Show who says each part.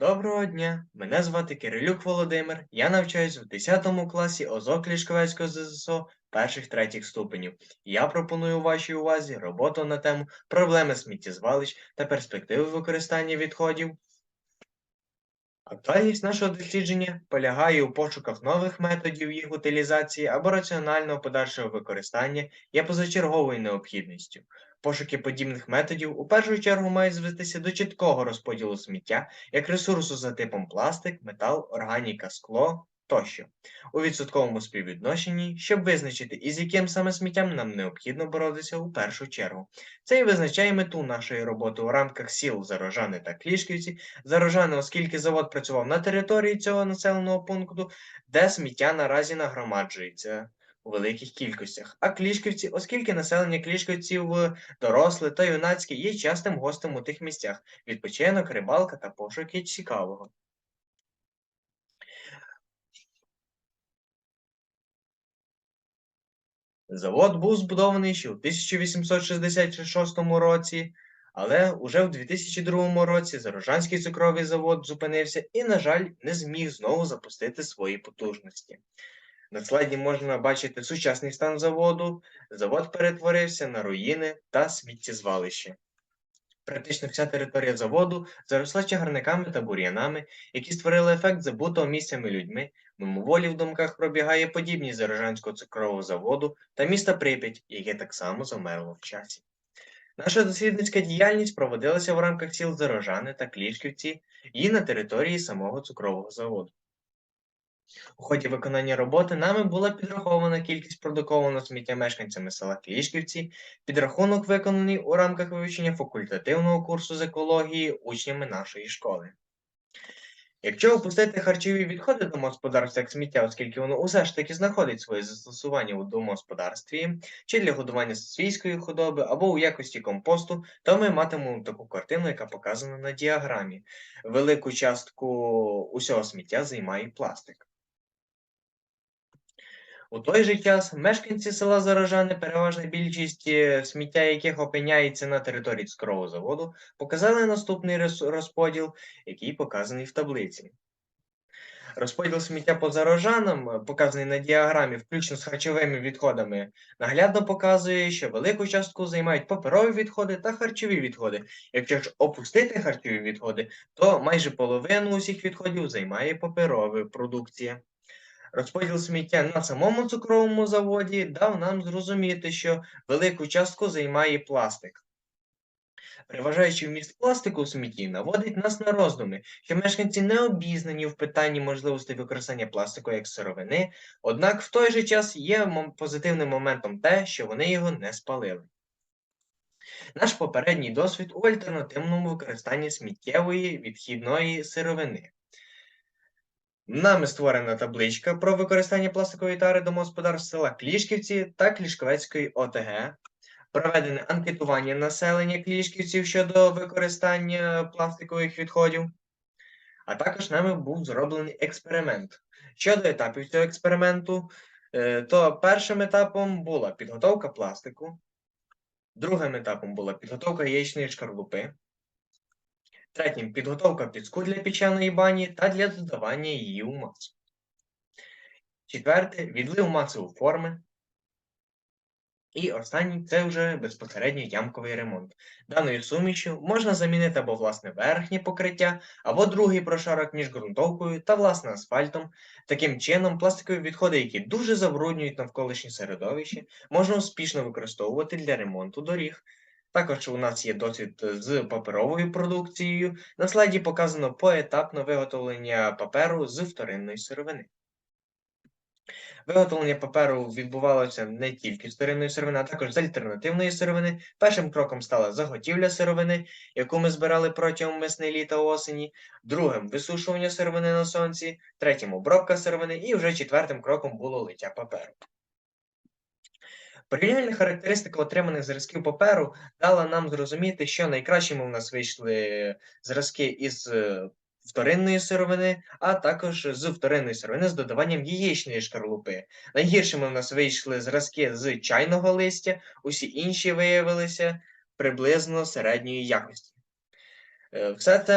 Speaker 1: Доброго дня, мене звати Кирилюк Володимир. Я навчаюсь в 10 класі ОЗОК Лішковецького ЗСО перших третіх ступенів. Я пропоную вашій увазі роботу на тему проблеми сміттєзвалищ та перспективи використання відходів. Актуальність нашого дослідження полягає у пошуках нових методів їх утилізації або раціонального подальшого використання є позачерговою необхідністю. Пошуки подібних методів у першу чергу мають звестися до чіткого розподілу сміття як ресурсу за типом пластик, метал, органіка, скло тощо. У відсотковому співвідношенні, щоб визначити, із яким саме сміттям нам необхідно боротися у першу чергу. Це і визначає мету нашої роботи у рамках сіл Зарожани та Клішківці, Зарожани, оскільки завод працював на території цього населеного пункту, де сміття наразі нагромаджується у великих кількостях. А Клішківці, оскільки населення Клішківців е, доросле та юнацьке є частим гостем у тих місцях, відпочинок, рибалка та пошуки цікавого. Завод був збудований ще у 1866 році, але уже в 2002 році Зарожанський цукровий завод зупинився і, на жаль, не зміг знову запустити свої потужності. На слайді можна бачити сучасний стан заводу. Завод перетворився на руїни та сміттєзвалище. Практично вся територія заводу заросла чагарниками та бур'янами, які створили ефект забутого місцями людьми. Мимоволі в думках пробігає подібність Зарожанського цукрового заводу та міста Прип'ять, яке так само замерло в часі. Наша дослідницька діяльність проводилася в рамках сіл Зарожани та Клішківці і на території самого цукрового заводу. У ході виконання роботи нами була підрахована кількість продукованого сміття мешканцями села Клішківці, підрахунок виконаний у рамках вивчення факультативного курсу з екології учнями нашої школи. Якщо опустити харчові відходи домогосподарства як сміття, оскільки воно усе ж таки знаходить своє застосування у домогосподарстві, чи для годування свійської худоби, або у якості компосту, то ми матимемо таку картину, яка показана на діаграмі. Велику частку усього сміття займає пластик. У той же час мешканці села Зарожани, переважна більшість е, сміття яких опиняється на території цукрового заводу, показали наступний розподіл, який показаний в таблиці. Розподіл сміття по зарожанам, е, показаний на діаграмі, включно з харчовими відходами, наглядно показує, що велику частку займають паперові відходи та харчові відходи. Якщо ж опустити харчові відходи, то майже половину усіх відходів займає паперова продукція. Розподіл сміття на самому цукровому заводі дав нам зрозуміти, що велику частку займає пластик. Переважаючи вміст пластику у смітті, наводить нас на роздуми, що мешканці не обізнані в питанні можливості використання пластику як сировини, однак в той же час є позитивним моментом те, що вони його не спалили. Наш попередній досвід у альтернативному використанні сміттєвої відхідної сировини. Нами створена табличка про використання пластикової тари домогосподарств села Клішківці та Клішковецької ОТГ. Проведене анкетування населення Клішківців щодо використання пластикових відходів. А також нами був зроблений експеримент. Щодо етапів цього експерименту, е, то першим етапом була підготовка пластику, другим етапом була підготовка яєчної шкарлупи, Третім підготовка піску для пічаної бані та для додавання її у масу. Четверте відлив маси у форми. І останній це вже безпосередньо ямковий ремонт. Даною сумішю можна замінити або власне верхнє покриття, або другий прошарок між ґрунтовкою та власне асфальтом. Таким чином, пластикові відходи, які дуже забруднюють навколишнє середовище, можна успішно використовувати для ремонту доріг. Також у нас є досвід з паперовою продукцією. На слайді показано поетапне виготовлення паперу з вторинної сировини. Виготовлення паперу відбувалося не тільки з вторинної сировини, а також з альтернативної сировини. Першим кроком стала заготівля сировини, яку ми збирали протягом весни літа осені, другим висушування сировини на сонці, третім обробка сировини, і вже четвертим кроком було лиття паперу. Порівняльна характеристика отриманих зразків паперу дала нам зрозуміти, що найкращими в нас вийшли зразки із е, вторинної сировини, а також з вторинної сировини з додаванням яєчної шкарлупи. Найгіршими в нас вийшли зразки з чайного листя, усі інші виявилися приблизно середньої якості. Е, Все це